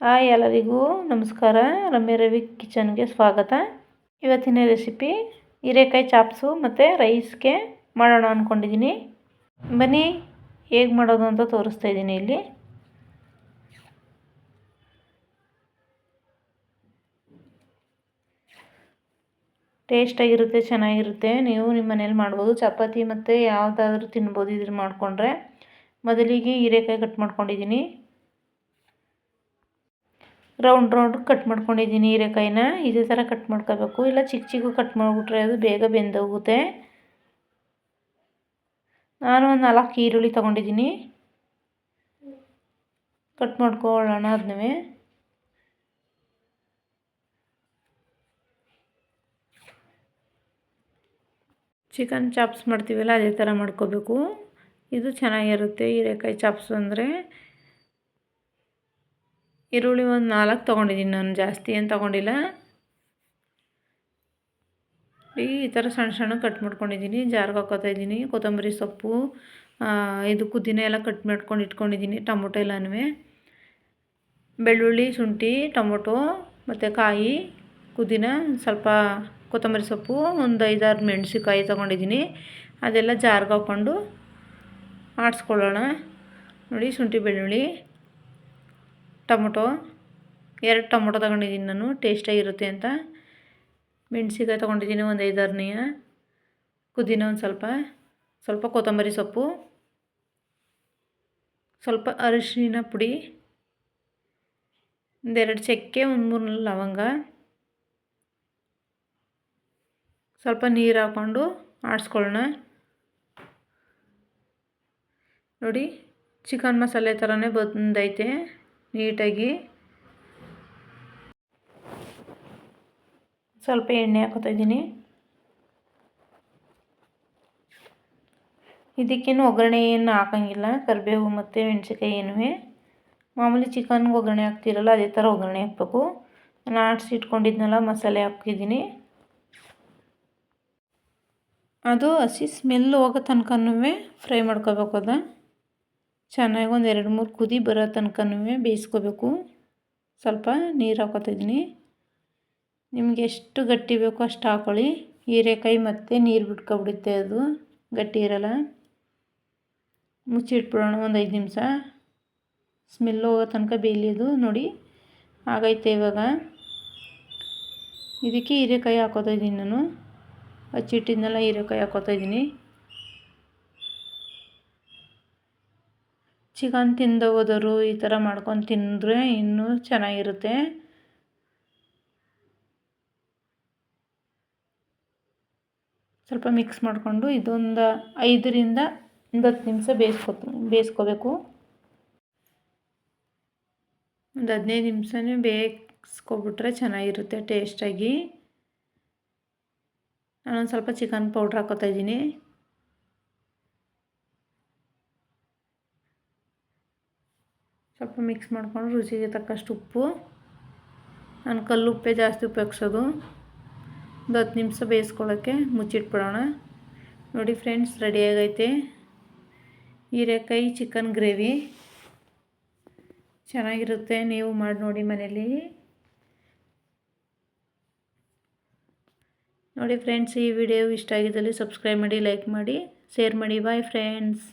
Hi ಎಲ್ಲರಿಗೂ ನಮಸ್ಕಾರ. ರಮ್ಯ ರವಿ ಕಿಚನ್ಗೆ ಸ್ವಾಗತ. ಇವತ್ತಿನ ರೆಸಿಪಿ ಹೀರೆಕಾಯಿ ಚಾಪ್ಸು ಮತ್ತು ರೈಸ್ಗೆ ಮಾಡೋಣ ಅಂದ್ಕೊಂಡಿದ್ದೀನಿ ಬನ್ನಿ ಹೇಗೆ ಮಾಡೋದು ಅಂತ ತೋರಿಸ್ತಾ ಇದ್ದೀನಿ ಇಲ್ಲಿ. ಟೇಸ್ಟಾಗಿರುತ್ತೆ ಚೆನ್ನಾಗಿರುತ್ತೆ. ನೀವು ನಿಮ್ಮ ಮನೇಲಿ ಮಾಡ್ಬೋದು. ಚಪಾತಿ ಮತ್ತು ಯಾವುದಾದ್ರೂ ತಿನ್ಬೋದು ಇದ್ರ ಮಾಡಿಕೊಂಡ್ರೆ. ಮೊದಲಿಗೆ ಹೀರೆಕಾಯಿ ಕಟ್ ಮಾಡ್ಕೊಂಡಿದ್ದೀನಿ ರೌಂಡ್ ರೌಂಡ್ ಕಟ್ ಮಾಡ್ಕೊಂಡಿದ್ದೀನಿ ಹೀರೆಕಾಯಿನ. ಇದೇ ಥರ ಕಟ್ ಮಾಡ್ಕೋಬೇಕು. ಇಲ್ಲ ಚಿಕ್ಕ ಚಿಕ್ಕ ಕಟ್ ಮಾಡಿಬಿಟ್ರೆ ಅದು ಬೇಗ ಬೆಂದೋಗುತ್ತೆ. ನಾನು ಒಂದು ನಾಲ್ಕು ಈರುಳ್ಳಿ ತೊಗೊಂಡಿದ್ದೀನಿ. ಕಟ್ ಮಾಡ್ಕೊಳ್ಳೋಣ ಅದನ್ನೇ ಚಿಕನ್ ಚಾಪ್ಸ್ ಮಾಡ್ತೀವಲ್ಲ ಅದೇ ಥರ ಮಾಡ್ಕೋಬೇಕು. ಇದು ಚೆನ್ನಾಗಿರುತ್ತೆ ಹೀರೆಕಾಯಿ ಚಾಪ್ಸ್ ಅಂದರೆ. ಈರುಳ್ಳಿ ಒಂದು ನಾಲ್ಕು ತೊಗೊಂಡಿದ್ದೀನಿ. ನಾನು ಜಾಸ್ತಿ ಏನು ತೊಗೊಂಡಿಲ್ಲ. ಈ ಥರ ಸಣ್ಣ ಸಣ್ಣ ಕಟ್ ಮಾಡ್ಕೊಂಡಿದ್ದೀನಿ. ಜಾರ್ಗೆ ಹಾಕೋತಾ ಇದ್ದೀನಿ. ಕೊತ್ತಂಬರಿ ಸೊಪ್ಪು ಇದು ಕುದ್ದಿನ ಎಲ್ಲ ಕಟ್ ಮಾಡ್ಕೊಂಡು ಇಟ್ಕೊಂಡಿದ್ದೀನಿ. ಟೊಮೊಟೊ ಎಲ್ಲನೂ ಬೆಳ್ಳುಳ್ಳಿ, ಶುಂಠಿ, ಟೊಮೊಟೊ, ಮತ್ತು ಕಾಯಿ ಕುದಿನ ಸ್ವಲ್ಪ ಕೊತ್ತಂಬರಿ ಸೊಪ್ಪು, ಒಂದು ಐದಾರು ಮೆಣಸಿಕಾಯಿ ತೊಗೊಂಡಿದ್ದೀನಿ. ಅದೆಲ್ಲ ಜಾರ್ಗೆ ಹಾಕ್ಕೊಂಡು ಆಡಿಸ್ಕೊಳ್ಳೋಣ. ನೋಡಿ, ಶುಂಠಿ, ಬೆಳ್ಳುಳ್ಳಿ. ಟೊಮೊಟೊ, ಎರಡು ಟೊಮೊಟೊ ತೊಗೊಂಡಿದ್ದೀನಿ ನಾನು ಟೇಸ್ಟಾಗಿರುತ್ತೆ ಅಂತ. ಮೆಣಸಿಕಾಯಿ ತೊಗೊಂಡಿದ್ದೀನಿ ಒಂದು ಐದಾರನೆಯ ಪುದೀನ ಒಂದು ಸ್ವಲ್ಪ ಸ್ವಲ್ಪ ಕೊತ್ತಂಬರಿ ಸೊಪ್ಪು, ಸ್ವಲ್ಪ ಅರಿಶಿನ ಪುಡಿ, ಒಂದೆರಡು ಚಕ್ಕೆ, ಒಂದು ಮೂರು ಲವಂಗ, ಸ್ವಲ್ಪ ನೀರು ಹಾಕ್ಕೊಂಡು ಆಡಿಸ್ಕೊಳ್ಳೋಣ. ನೋಡಿ, ಚಿಕನ್ ಮಸಾಲೆ ಥರನೇ ಬಂದೈತೆ. ನೀಟಾಗಿ ಸ್ವಲ್ಪ ಎಣ್ಣೆ ಹಾಕೋತಾ ಇದ್ದೀನಿ. ಇದಕ್ಕೇನು ಒಗ್ಗರಣೆ ಏನು ಹಾಕೋಂಗಿಲ್ಲ. ಕರಿಬೇವು ಮತ್ತು ಮೆಣಸಿನ್ಕಾಯಿ ಏನೂ ಮಾಮೂಲಿ ಚಿಕನ್ಗೆ ಒಗ್ಗರಣೆ ಹಾಕ್ತಿರಲ್ಲ, ಅದೇ ಥರ ಒಗ್ಗರಣೆ ಹಾಕಬೇಕು. ನಾನು ಆಡಿಸಿ ಇಟ್ಕೊಂಡಿದ್ನಲ್ಲ, ಮಸಾಲೆ ಹಾಕಿದ್ದೀನಿ ಅದು ಹಸಿ ಸ್ಮೆಲ್ ಹೋಗೋ ತನಕನೂ ಫ್ರೈ ಮಾಡ್ಕೋಬೇಕು ಅದು. ಚೆನ್ನಾಗಿ ಒಂದು ಎರಡು ಮೂರು ಕುದಿ ಬರೋ ತನಕನೂ ಬೇಯಿಸ್ಕೋಬೇಕು. ಸ್ವಲ್ಪ ನೀರು ಹಾಕೋತಿದ್ದೀನಿ ನಿಮಗೆ ಎಷ್ಟು ಗಟ್ಟಿ ಬೇಕೋ ಅಷ್ಟು ಹಾಕೊಳ್ಳಿ. ಹೀರೆಕಾಯಿ ಮತ್ತೆ ನೀರು ಬಿಟ್ಕೊಬಿಡುತ್ತೆ ಅದು. ಗಟ್ಟಿ ಇರಲ್ಲ. ಮುಚ್ಚಿಟ್ಬಿಡೋಣ ಒಂದು ಐದು ನಿಮಿಷ. ಸ್ಮೆಲ್ ಹೋಗೋ ತನಕ ಬೇಯಲಿದು. ನೋಡಿ, ಆಗೈತೆ ಇವಾಗ. ಇದಕ್ಕೆ ಹೀರೆಕಾಯಿ ಹಾಕೋತಾ ಇದ್ದೀನಿ ನಾನು. ಹಚ್ಚಿಟ್ಟಿದ್ನೆಲ್ಲ ಹೀರೆಕಾಯಿ ಹಾಕೋತಾ ಇದ್ದೀನಿ. ಚಿಕನ್ ತಿಂದು ಹೋದವರು ಈ ಥರ ಮಾಡ್ಕೊಂಡು ತಿಂದರೆ ಇನ್ನೂ ಚೆನ್ನಾಗಿರುತ್ತೆ. ಸ್ವಲ್ಪ ಮಿಕ್ಸ್ ಮಾಡಿಕೊಂಡು ಇದೊಂದು ಐದರಿಂದ ಒಂದು ಹತ್ತು ನಿಮಿಷ ಬೇಯಿಸ್ಕೊ, ಬೇಯಿಸ್ಕೋಬೇಕು. ಒಂದು ಹದಿನೈದು ನಿಮಿಷನೇ ಬೇಯಿಸ್ಕೊಬಿಟ್ರೆ ಚೆನ್ನಾಗಿರುತ್ತೆ ಟೇಸ್ಟಾಗಿ. ನಾನೊಂದು ಸ್ವಲ್ಪ ಚಿಕನ್ ಪೌಡ್ರ್ ಹಾಕೋತಾ ಇದ್ದೀನಿ. ಸ್ವಲ್ಪ ಮಿಕ್ಸ್ ಮಾಡಿಕೊಂಡು ರುಚಿಗೆ ತಕ್ಕಷ್ಟು ಉಪ್ಪು. ನಾನು ಕಲ್ಲು ಉಪ್ಪೇ ಜಾಸ್ತಿ ಉಪಯೋಗಿಸೋದು. ಒಂದು ಹತ್ತು ನಿಮಿಷ ಬೇಯಿಸ್ಕೊಳ್ಳೋಕ್ಕೆ ಮುಚ್ಚಿಟ್ಬಿಡೋಣ. ನೋಡಿ ಫ್ರೆಂಡ್ಸ್ ರೆಡಿಯಾಗೈತೆ ಹೀರೆಕಾಯಿ ಚಿಕನ್ ಗ್ರೇವಿ ಚೆನ್ನಾಗಿರುತ್ತೆ ನೀವು ಮಾಡಿ ನೋಡಿ ಮನೇಲಿ. ನೋಡಿ ಫ್ರೆಂಡ್ಸ್ ಈ ವಿಡಿಯೋ ಇಷ್ಟ ಆಗಿದ್ದಲ್ಲಿ ಸಬ್ಸ್ಕ್ರೈಬ್ ಮಾಡಿ ಲೈಕ್ ಮಾಡಿ ಶೇರ್ ಮಾಡಿ. Bye friends